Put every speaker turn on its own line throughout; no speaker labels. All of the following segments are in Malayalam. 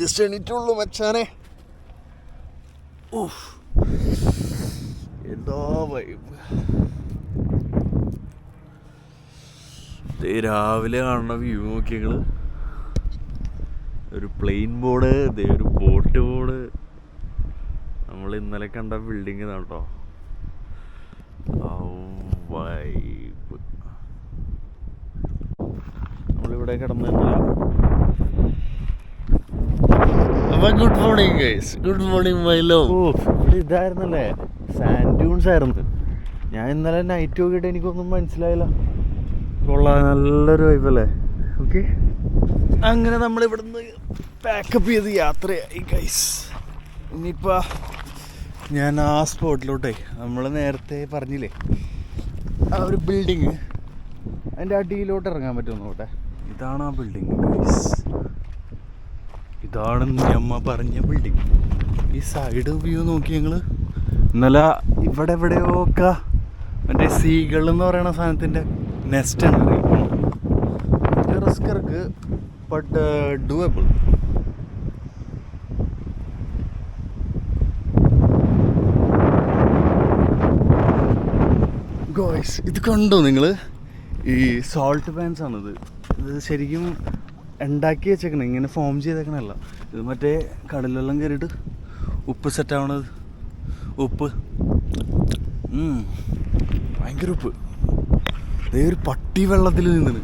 ജസ്റ്റ് എണീറ്റുള്ളൂ മച്ചാനെ. ഓ എന്തോ വൈബ് രാവിലെ കാണുന്ന വ്യൂ നോക്കിയങ്ങൾ ഒരു പ്ലെയിൻ ബോർഡ് ഒരു ബോട്ട് ബോർഡ് നമ്മൾ ഇന്നലെ കണ്ട ബിൽഡിംഗ് ഇതാണ് കേട്ടോ വൈബ് നമ്മളിവിടെ കിടന്ന് good morning guys good morning my ഓ ഇവിടെ ഇതായിരുന്നല്ലേ? സാൻഡ് ആയിരുന്നു. ഞാൻ ഇന്നലെ നൈറ്റ് നോക്കിയിട്ട് എനിക്കൊന്നും മനസ്സിലായില്ല. കൊള്ളാം നല്ലൊരു വൈബല്ലേ ഓക്കെ അങ്ങനെ നമ്മൾ ഇവിടുന്ന് പാക്കപ്പ് ചെയ്ത് യാത്രയായി ഗൈസ് ഇനിയിപ്പോൾ ഞാൻ ആ സ്പോട്ടിലോട്ടേ നമ്മൾ നേരത്തെ പറഞ്ഞില്ലേ? ആ ഒരു ബിൽഡിങ് അതിന്റെ അടിയിലോട്ട് ഇറങ്ങാൻ പറ്റുമെന്ന് നോട്ടെ ഇതാണ് ആ ബിൽഡിങ് ഗൈസ് ഇതാണെന്ന് അമ്മ പറഞ്ഞ ബിൽഡിങ് ഈ സൈഡ് വ്യൂ നോക്കി ഞങ്ങൾ ഇന്നലെ ഇവിടെ എവിടെയോ എവിടെയൊക്കെ മറ്റേ സീകൾ എന്ന് പറയുന്ന സാധനത്തിന്റെ നെസ്റ്റ് ആണ്. റിസ്കർക്ക് ബട്ട് ഡൂവബിൾ ഗോയ്സ് ഇത് കണ്ടോ നിങ്ങൾ ഈ സോൾട്ട് പാൻസ് ആണിത്. ഇത് ശരിക്കും ഉണ്ടാക്കി വെച്ചേക്കണം. ഇങ്ങനെ ഫോം ചെയ്തേക്കണല്ല ഇത് മറ്റേ കടലെല്ലാം കയറിയിട്ട് ഉപ്പ് സെറ്റാവണത് ഉപ്പ്. ഭയങ്കര ഉപ്പ്. അതേ ഒരു പട്ടി വെള്ളത്തിൽ നിന്നിന്.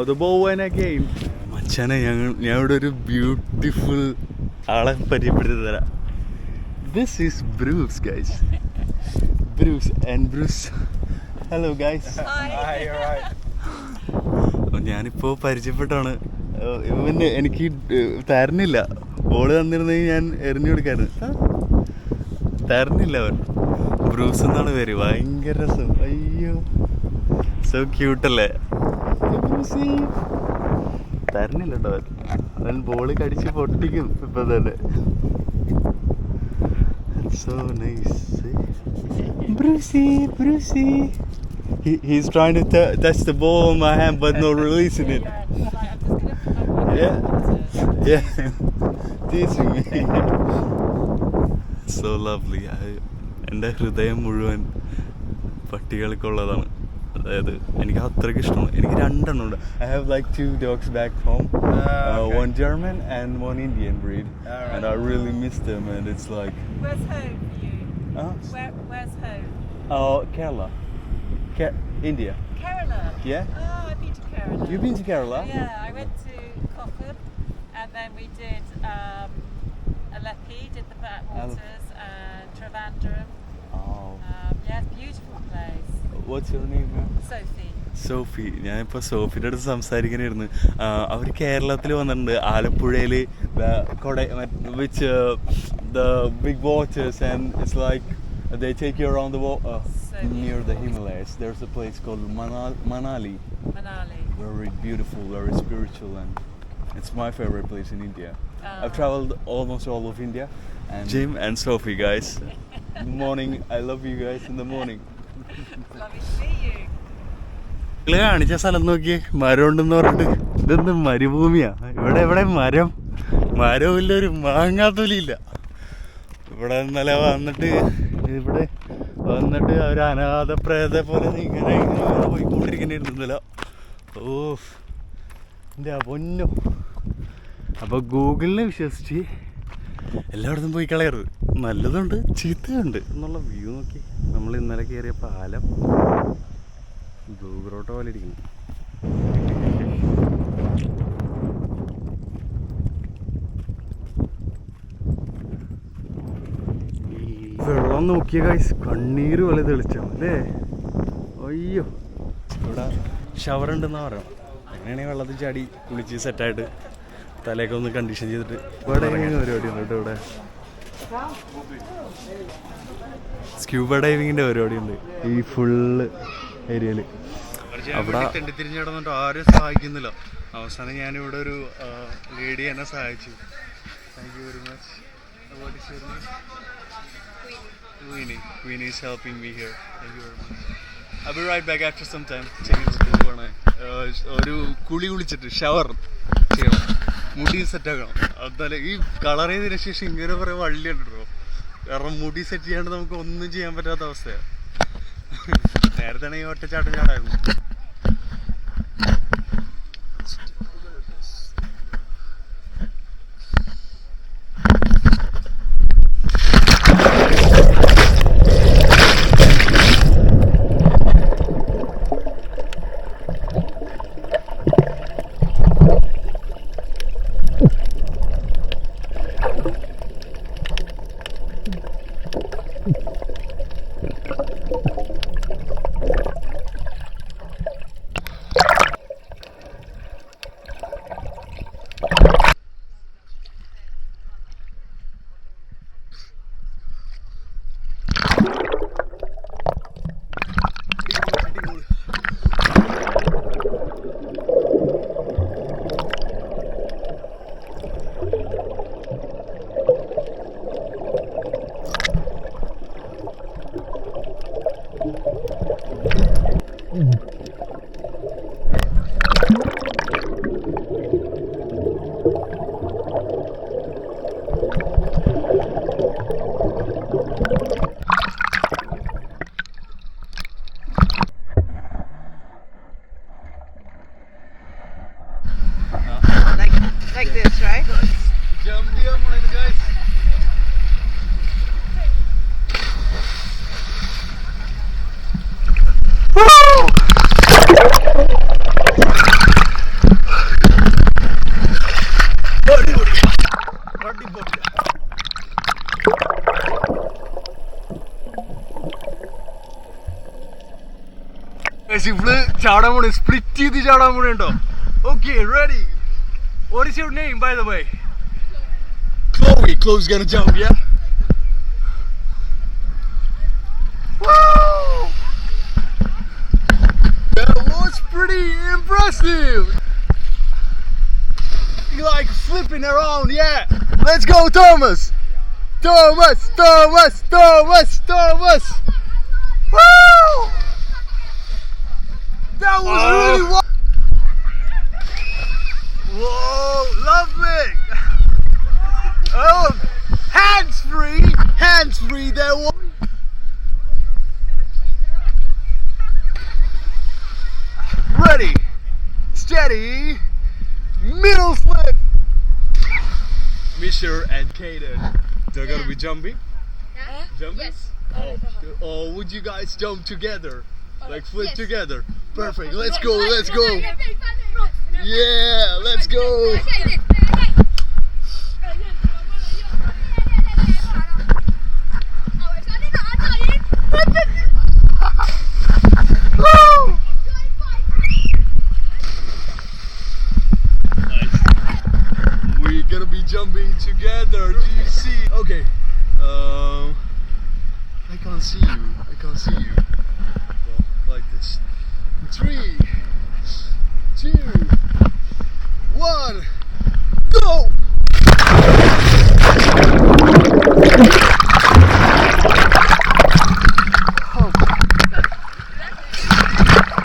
അത് പോവാനൊക്കെയായി മച്ചാനെ ഞങ്ങൾ ഞാൻ ഇവിടെ ഒരു ബ്യൂട്ടിഫുൾ ആളെ പരിചയപ്പെടുത്തി തരാം. This is Bruce guys Bruce and Bruce hello guys ഞാനിപ്പോൾ പരിചയപ്പെട്ടാണ് ഇവന് എനിക്ക് തരണില്ല. ബോൾ തന്നിരുന്നെങ്കിൽ ഞാൻ എറിഞ്ഞു കൊടുക്കായിരുന്നു. തരണില്ല തരുന്നില്ല അവൻ. ബ്രൂസ് എന്നാണ് പേര്. ഭയങ്കര രസം. അയ്യോ. സോ ക്യൂട്ടല്ലേ ബ്രൂസി തരുന്നില്ല കേട്ടോ അവൻ. അവൻ ബോൾ കടിച്ച് പൊട്ടിക്കും ഇപ്പൊ തന്നെ. So nice Brucie Brucie He, he's trying to t- touch the ball in my hand but not releasing it. Yeah. Yeah. Teasing me. so lovely. I, എൻ്റെ ഹൃദയം മുഴുവൻ പട്ടികൾക്കുള്ളതാണ് അതായത് എനിക്ക് അത്രയ്ക്ക് ഇഷ്ടമാണ് എനിക്ക് രണ്ടെണ്ണം ഉണ്ട് I have like two dogs back home one German and one Indian breed and I really miss them and it's like
Where's home for you?
uh,
Where, where's home?
uh, Kerala. Ke- India.
Kerala.
Yeah?
Oh, I've been to Kerala.
You've been to Kerala?
Yeah, I went to Kokum, and then we did um, Alepi, did the backwaters, and Travandrum.
Oh.
Um, yeah, beautiful place.
What's your name? ma'am?
Sophie.
Sophie ഞാനിപ്പോൾ സോഫിയുടെ അടുത്ത് സംസാരിക്കാനായിരുന്നു അവർ കേരളത്തിൽ വന്നിട്ടുണ്ട് ആലപ്പുഴയിൽ കൊട which the big watchers and it's like they take you around the
So
the Himalayas. there's a place called Manal Manali
Manali.
very beautiful very spiritual and it's my favorite place in India Uh. I've
Ah.
traveled almost all of India and Jim and Sophie guys good morning I love you guys in the morning
Lovely to see you.
നിങ്ങൾ കാണിച്ച സ്ഥലം നോക്കിയേ മരം ഉണ്ടെന്ന് പറഞ്ഞിട്ട് ഇതെന്ത് മരുഭൂമിയാ ഇവിടെ ഇവിടെ മരം മരമില്ല ഒരു മാങ്ങാത്തൊലിയില്ല ഇവിടെ ഇന്നലെ വന്നിട്ട് ഇവിടെ വന്നിട്ട് ഒരു അനാഥ പ്രേത പോലെ ഇങ്ങനെ ഇങ്ങനെ പോയിക്കൊണ്ടിരിക്കുന്ന ഇരുന്നില്ല ഓ എന്റെ പൊന്നു. അപ്പോൾ ഗൂഗിളിനെ വിശ്വസിച്ച് എല്ലായിടത്തും പോയി കളയരുത്. നല്ലതുണ്ട് ചീത്തയുണ്ട് എന്നുള്ള വ്യൂ നോക്കി നമ്മൾ ഇന്നലെ കയറിയ പാലം ഗൂഗിളോട്ട് പോലെ ഇരിക്കുന്നു. വെള്ളം നോക്കിയ കൈസ് കണ്ണീര് പോലെ തെളിച്ചാണ് അല്ലേ? അയ്യോ. ഇവിടെ ഷവർ ഉണ്ടെന്നാ പറയാം അങ്ങനെയാണെങ്കിൽ വെള്ളത്തിൽ ചാടി കുളിച്ച് സെറ്റായിട്ട് തലയൊക്കെ ഒന്ന് കണ്ടീഷൻ ചെയ്തിട്ട് ഇവിടെ പരിപാടി ഉണ്ട് കേട്ടോ ഇവിടെ. സ്ക്യൂബ ഡൈവിങ്ങിന്റെ പരിപാടി ഉണ്ട് ഈ ഫുള്ള് ഏരിയയിൽ അവിടെ തെണ്ടിത്തിരിഞ്ഞ് കിടന്നിട്ട് ആരും സഹായിക്കുന്നില്ല. അവസാനം ഞാനിവിടെ ഒരു ലേഡി എന്നെ സഹായിച്ചു. Thank you very much Queenie. Queenie is helping me here. Thank you very much. I'll be right back after some time. ഏഹ് ഒരു കുളി കുളിച്ചിട്ട് ഷവർ ചെയ്യണം മുടി സെറ്റ് ആക്കണം അതല്ല ഈ കളർ ചെയ്തതിനു ശേഷം ഇങ്ങനെ കുറെ വള്ളി ഉണ്ടോ കാരണം മുടി സെറ്റ് ചെയ്യാണ്ട് നമുക്ക് ഒന്നും ചെയ്യാൻ പറ്റാത്ത അവസ്ഥയാണ് നേരത്തെ ഈ ഒറ്റച്ചാട്ടം ചാടായിരുന്നു ഇവള് ചാടാൻ പോണേ സ്പ്ലിറ്റ് ചെയ്ത് ചാടാൻ പോണേ ഉണ്ടോ okay ready What is your name, by the way? Chloe. Chloe's gonna jump, yeah? Woo! That was pretty impressive. You like flipping around, yeah? Let's go, Thomas! Thomas, Thomas, Thomas, Thomas! Woo! That was really oh. wild. Whoa, lovely! Oh, hands free, hands free. There was. Ready, steady, middle flip. Misher and Kaden, they're gonna be jumping. Jumping?
Yes.
Oh, or oh, would you guys jump together? Like flip together? Perfect. Let's go. Let's go. Yeah, let's go. Woo! Nice. We're gonna be jumping together. Do you see? Okay. Um, I can't see you. I can't see you. Well, like this. Three, two, one, go!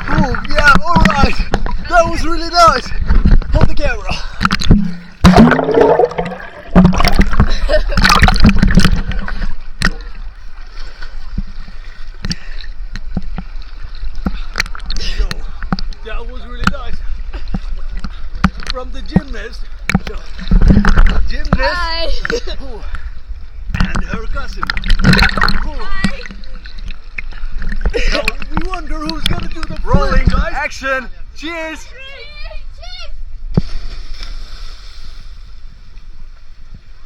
Oh, yeah, alright. That was really nice. Hold the camera. Yo, that was really nice. From the gymnast. Gymnast. Ooh, and her cousin. Ooh. Now we wonder who's gonna do the rolling, guys. Action. Cheers.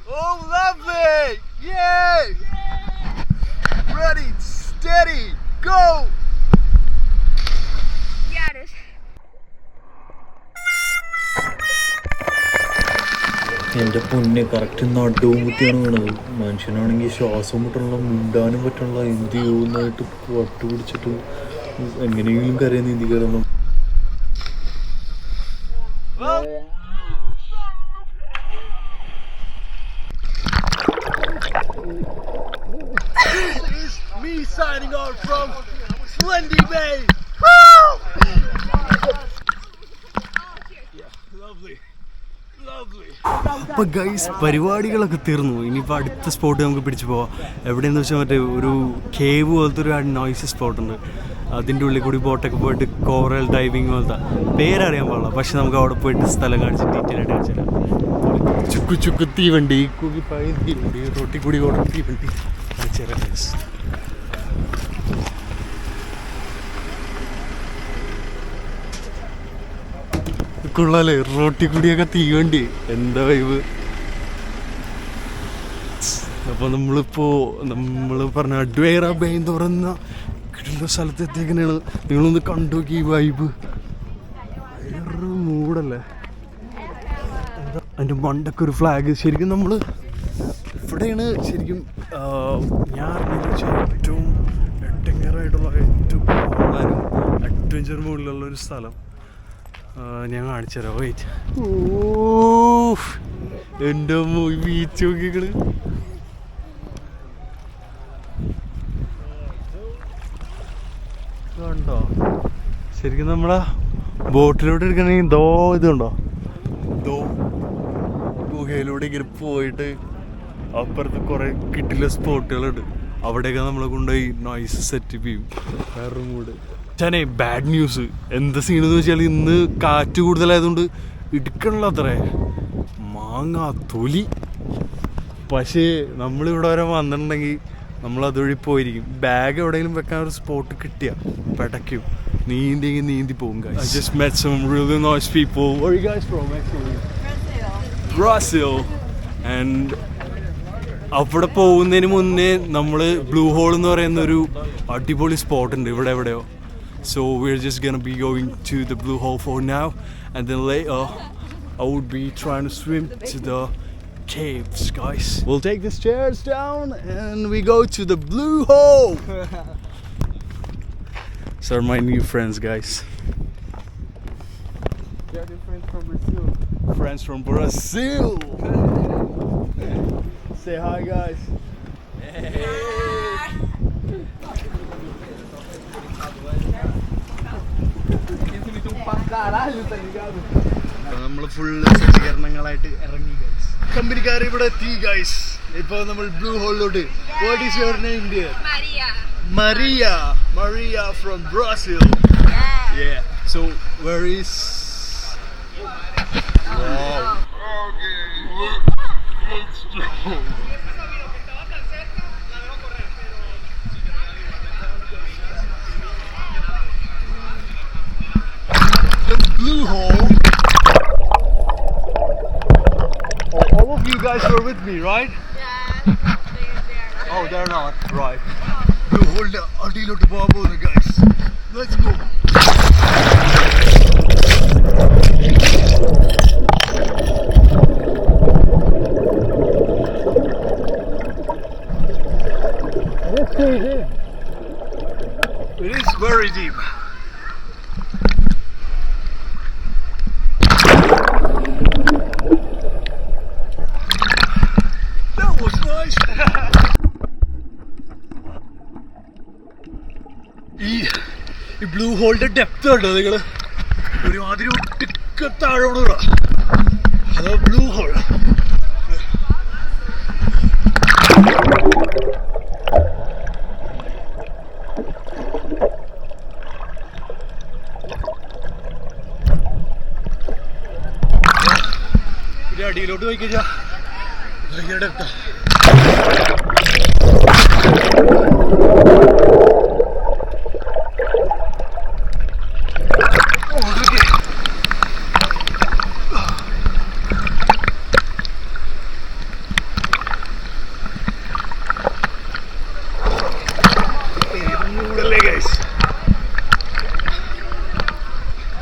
Oh, lovely! Yay! Ready, steady, go!
എന്റെ പൊന്നെ കറക്റ്റ് നടുവും കുത്തിയാണ് വീണത്. മനുഷ്യനാണെങ്കിൽ ശ്വാസം മുട്ടണല്ലോ മിണ്ടാനും പറ്റണല്ലോ. എന്ത് ചെയ്യുന്നതായിട്ട് വട്ടു പിടിച്ചിട്ട് എങ്ങനെയെങ്കിലും കരയെ നീന്തി
കയറുന്നു. Signing off from Slendy Bay. അപ്പൊ ഗൈസ് പരിപാടികളൊക്കെ തീർന്നു. ഇനിയിപ്പോൾ അടുത്ത സ്പോട്ട് നമുക്ക് പിടിച്ചു പോവാം. എവിടെയെന്ന് വെച്ചാൽ മറ്റേ ഒരു കേവ് പോലത്തെ ഒരു നോയ്സ് സ്പോട്ട് ഉണ്ട്. അതിന്റെ ഉള്ളിൽ കൂടി ബോട്ടൊക്കെ പോയിട്ട് കോറൽ ഡൈവിങ് പോലത്തെ. പേരറിയാൻ പാടില്ല. പക്ഷെ നമുക്ക് അവിടെ പോയിട്ട് സ്ഥലം കാണിച്ച് ഡീറ്റെയിൽ ആയിട്ട് കാണിച്ചു തരാം. ചുക്കു ചുക്കു തീവണ്ടി കുക്കി പഴയ തീവണ്ടി റൊട്ടി കൂടി ഓടും തീവണ്ടി. കാണിച്ചു തരാം കൊള്ളാലേ റോട്ടി കൂടിയൊക്കെ തീവണ്ടി. എന്താ വൈബ് അപ്പോൾ നമ്മളിപ്പോ നമ്മൾ പറഞ്ഞ അഡ്വൈറ ബേ തുറന്ന കിട്ടുന്ന സ്ഥലത്ത് എത്തിയേക്കണേണ്. നിങ്ങളൊന്ന് കണ്ടു നോക്കി ഈ വൈബ് വേറൊരു മൂടല്ലേ അതിന്റെ മണ്ടൊക്കെ ഒരു ഫ്ലാഗ് ശരിക്കും നമ്മൾ ഇവിടെയാണ് ശരിക്കും ഞാൻ ഏറ്റവും എട്ടങ്ങേറായിട്ടുള്ള ഏറ്റവും അഡ്വഞ്ചർ മുകളിലുള്ള ഒരു സ്ഥലം. ഞാൻ കാണിച്ചു തരാം വെയിറ്റ് എന്റെ ബീച്ച് നോക്കിക്കൾ കണ്ടോ ശരിക്കും നമ്മളെ ബോട്ടിലോട്ട് എടുക്കണമെങ്കിൽ ദോ ഇതുണ്ടോ? ദോ ഗുഹയിലൂടെ ഇങ്ങനെ പോയിട്ട് അപ്പുറത്ത് കുറെ കിട്ടില്ല സ്പോട്ടുകളുണ്ട് അവിടെയൊക്കെ നമ്മളെ കൊണ്ടുപോയി നോയ്സ് സെറ്റ് ചെയ്യും. വേറെ മൂഡ് ഞാനേ ബാഡ് ന്യൂസ് എന്ത് സീനെന്ന് വെച്ചാൽ ഇന്ന് കാറ്റ് കൂടുതലായതുകൊണ്ട് ഇടുക്കണില്ല അത്രേ മാങ്ങ തൊലി പക്ഷേ നമ്മളിവിടെ വരെ വന്നിട്ടുണ്ടെങ്കിൽ നമ്മൾ അതുവഴി പോയിരിക്കും ബാഗ് എവിടെയെങ്കിലും വെക്കാൻ ഒരു സ്പോട്ട് കിട്ടിയ പെടയ്ക്കും നീന്തി നീന്തി പോകും guys. I just met some really nice people. Where are you guys from actually? Brazil. And അവിടെ പോകുന്നതിന് മുന്നേ നമ്മൾ ബ്ലൂ ഹോൾ എന്ന് പറയുന്ന ഒരു അടിപൊളി സ്പോട്ട് ഉണ്ട് ഇവിടെ എവിടെയോ so we're just gonna be going to the blue hole for now and then later I would be trying to swim to the caves guys. We'll take these chairs down and we go to the blue hole. So are my new friends guys.
They're friends from Brazil.
Friends from Brazil. Say hi guys.
Hey.
നമ്മൾ ഫുള്ള് സജ്ജീകരണങ്ങളായിട്ട് ഇറങ്ങി ഗൈസ് കമ്പനിക്കാർ ഇവിടെ എത്തി ഗൈസ് ഇപ്പൊ നമ്മൾ blue ഹോളിലോട്ട് what is your name dear
Maria.
Maria Maria from Brazil so where is is? Wow. The guys were with me, right?
Yeah. They, they
oh, they're not. Right. You hold the Adilo to Babu, the guys. Let's go. കണ്ടോ നിങ്ങൾ? ഒരുമാതിരി ഒട്ടിക്ക താഴോണ അതോ ബ്ലൂ ഹോൾ അടിയിലോട്ട് കഴിഞ്ഞാ ഭയങ്കര മൂടല്ലേ ഗൈസ്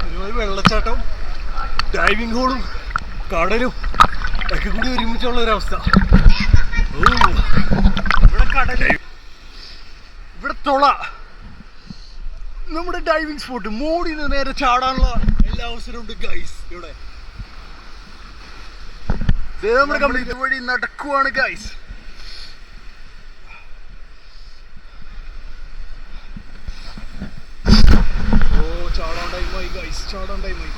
ഒരുമാതിരി വെള്ളച്ചാട്ടം ഡൈവിംഗ് ഹോളും കടലും ഒക്കെ കൂടി ഒരുമിച്ചുള്ള ഒരവസ്ഥ ഓ ഇവിടെ കടൽ ഇവിടെ തുള നമ്മുടെ ഡൈവിംഗ് സ്പോട്ട് മോഡിൽ നേരെ ചാടാനുള്ള എല്ലാ അവസരവും ഉണ്ട് ഗൈസ് ഇവിടെ. ഇതുവഴി നമ്മുടെ കമ്പനി വഴി നടക്കുവാണ് ഗൈസ് ഓ ചാടാൻ ടൈമായി ഗൈസ് ചാടാൻ ടൈമായി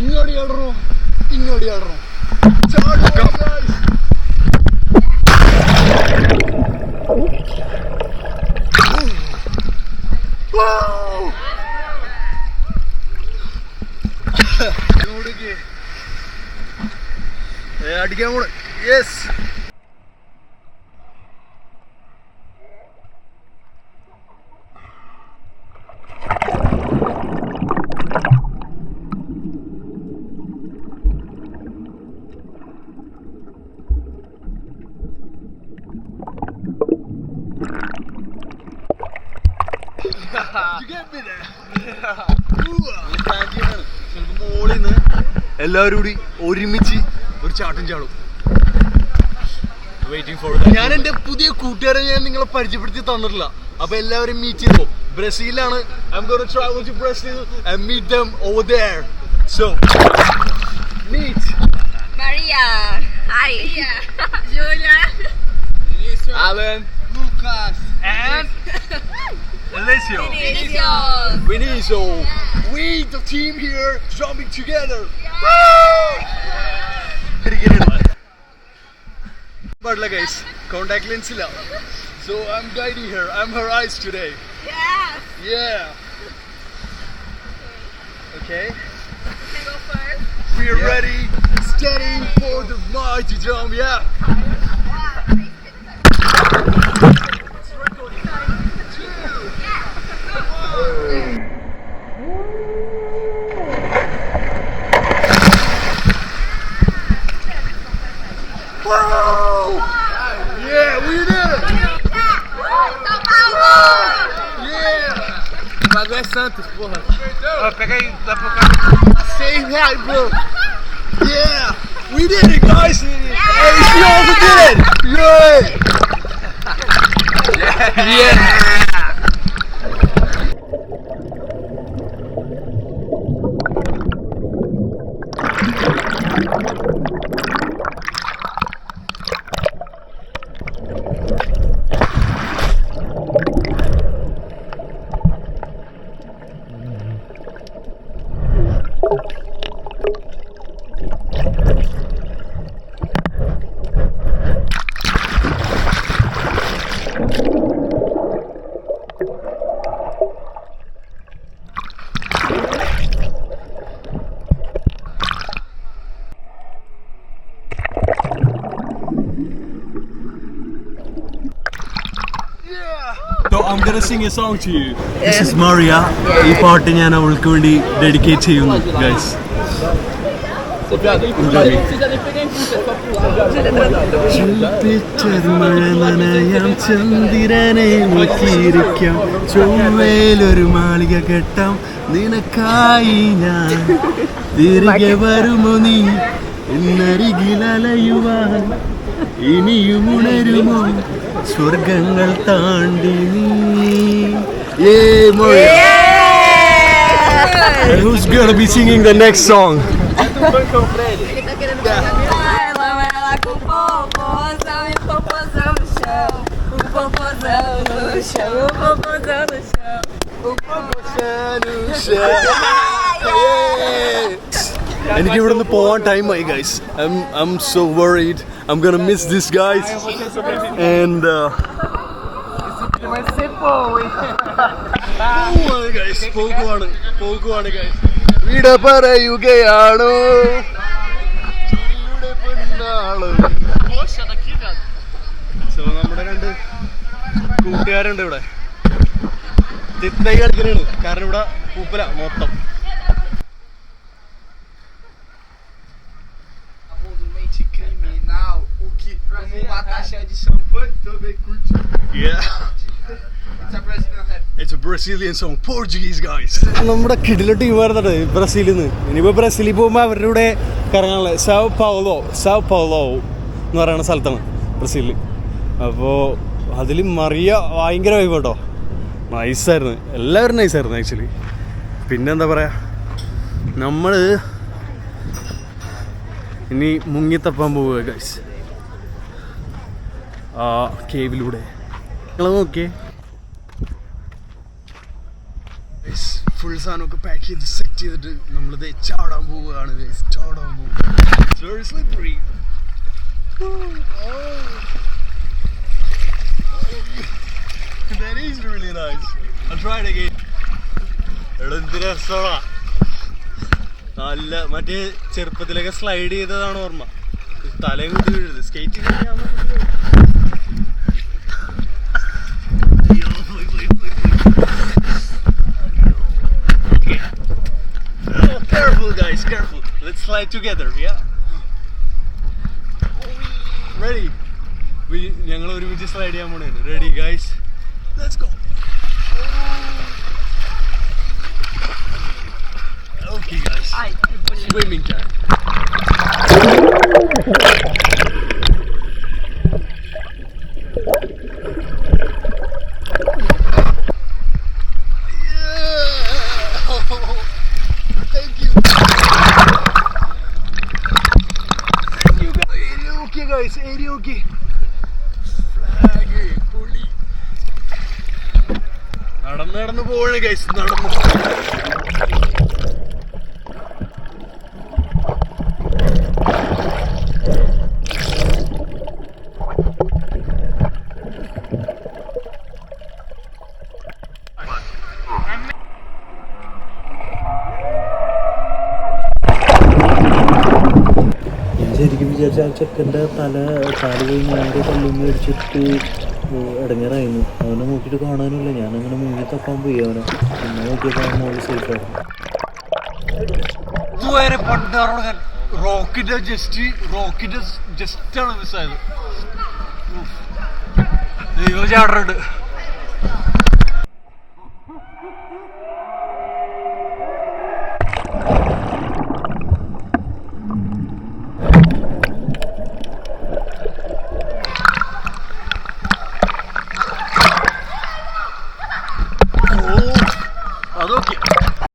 ഇങ്ങോട്ട് ചാടണോ? ഇങ്ങോട്ട് ചാടറോ ചാടക്കാം അടിക്കാൻ കൂടെ യെസ് എല്ലാവരും കൂടി ഒരുമിച്ച് ഒരു ചാട്ടം ചാടും
വെയിറ്റിംഗ് ഫോർ
ഞാൻ എന്റെ പുതിയ കൂട്ടുകാരെ ഞാൻ നിങ്ങളെ പരിചയപ്പെടുത്തി തന്നിട്ടില്ല അപ്പൊ എല്ലാവരും മീറ്റ് ചെയ്തു ബ്രസീലാണ് I'm gonna travel to Brazil and meet them over there. So, meet
Maria. Hi. Julia.
Alan, Lucas, and Alessio.
Vinicius.
Vinicio. We, the team here, jumping together. പാടില്ല ഗൈസ് കോണ്ടാക്ട് ലെൻസ് ഇല്ല so I'm guiding her I'm her eyes today
Yes.
Yeah. Okay.
Can I go first?
We are ready, steady for the mighty jump. Yeah. Wow!
Sing a song to you. This is Maria. ഈ പാട്ട് ഞാൻ അവൾക്ക് വേണ്ടി ഡെഡിക്കേറ്റ് ചെയ്യുന്നു ഗൈസ് നനയാം ചന്ദ്രനെ നോക്കിയിരിക്കാം ചൊവ്വേലൊരു മാളിക കെട്ടാം. നിനക്കായി ഞാൻ തിരികെ വരുമോ നീ? ഇന്നരികിലയുവാൻ ഇനിയും ഉണരുമോ? സ്വർഗങ്ങൾ താണ്ടി നീ
Yeah, Maria. And who's gonna be singing the next song?
Ela, ela com popozão e popozão no chão. O popozão no chão, o popozão no chão.
എനിക്ക് ഇവിടെ നിന്ന് പോവാൻ ടൈമായി guys I I'm so worried I gonna miss these guys. And uh, പോകുവാണ് വിട പറയുകയാണോ സോ നമ്മുടെ രണ്ട് കൂട്ടുകാരുണ്ട് ഇവിടെ. തിത്തൈ കളിക്കണാണ്. കാരണം ഇവിടെ പൂപ്പല മൊത്തം.
Uma taxa de champanhe também curte.
Yeah.
It's a Brazilian rap.
It's a Brazilian song, Portuguese guys. നമ്മുടെ കിടില ടീമായിരുന്നത് ബ്രസീലിൽ നിന്ന് ഇനിയിപ്പോൾ ബ്രസീലിൽ പോകുമ്പോൾ അവരുടെ കൂടെ കറങ്ങാനുള്ള സൗ പൗലോ സൗ പൗലോ എന്ന് പറയുന്ന സ്ഥലത്താണ് ബ്രസീലിൽ അപ്പോൾ അതിൽ മറിയ ഭയങ്കര വൈബ് കേട്ടോ നൈസായിരുന്നു എല്ലാവരും നൈസായിരുന്നു ആക്ച്വലി പിന്നെന്താ പറയുക നമ്മൾ ഇനി മുങ്ങിത്തപ്പാൻ പോവുക ഗൈസ് കേവിലൂടെ. നിങ്ങൾ നോക്കിയേ.
ഫുൾ സാധനമൊക്കെ പാക്ക് ചെയ്ത് സെറ്റ് ചെയ്തിട്ട് നമ്മളിത് ചാടാൻ പോവുകയാണ്. ചാടാൻ
രസമാ നല്ല മറ്റേ ചെറുപ്പത്തിലൊക്കെ സ്ലൈഡ് ചെയ്തതാണ് ഓർമ്മ. തലയും കുത്തി വീഴുന്നത് skating slide together, yeah. Ready? ഞങ്ങൾ ഒരുമിച്ച് സ്ലൈഡ് ചെയ്യാൻ പോണേന് ready guys let's go Okay guys. Swimming time. പോവാണ് ഗൈസ് നടന്നു.
ശരിക്കും വിചാരിച്ച ആ ചെക്കന്റെ തല കാൽ പോയി നേരെ കല്ലുമ്മ അടിച്ചിട്ട് ഇടങ്ങേറായിരുന്നു അവനെ നോക്കിയിട്ട് കാണാനില്ല. ഞാനങ്ങനെ മുങ്ങി തപ്പാൻ പോയി. അവനെ പിന്നെ നോക്കിയപ്പോൾ സേഫായിരുന്നു
റോക്കിന്റെ ജസ്റ്റ് റോക്കിന്റെ ജസ്റ്റ് ആണ് മിസ്സായത് ദൈവം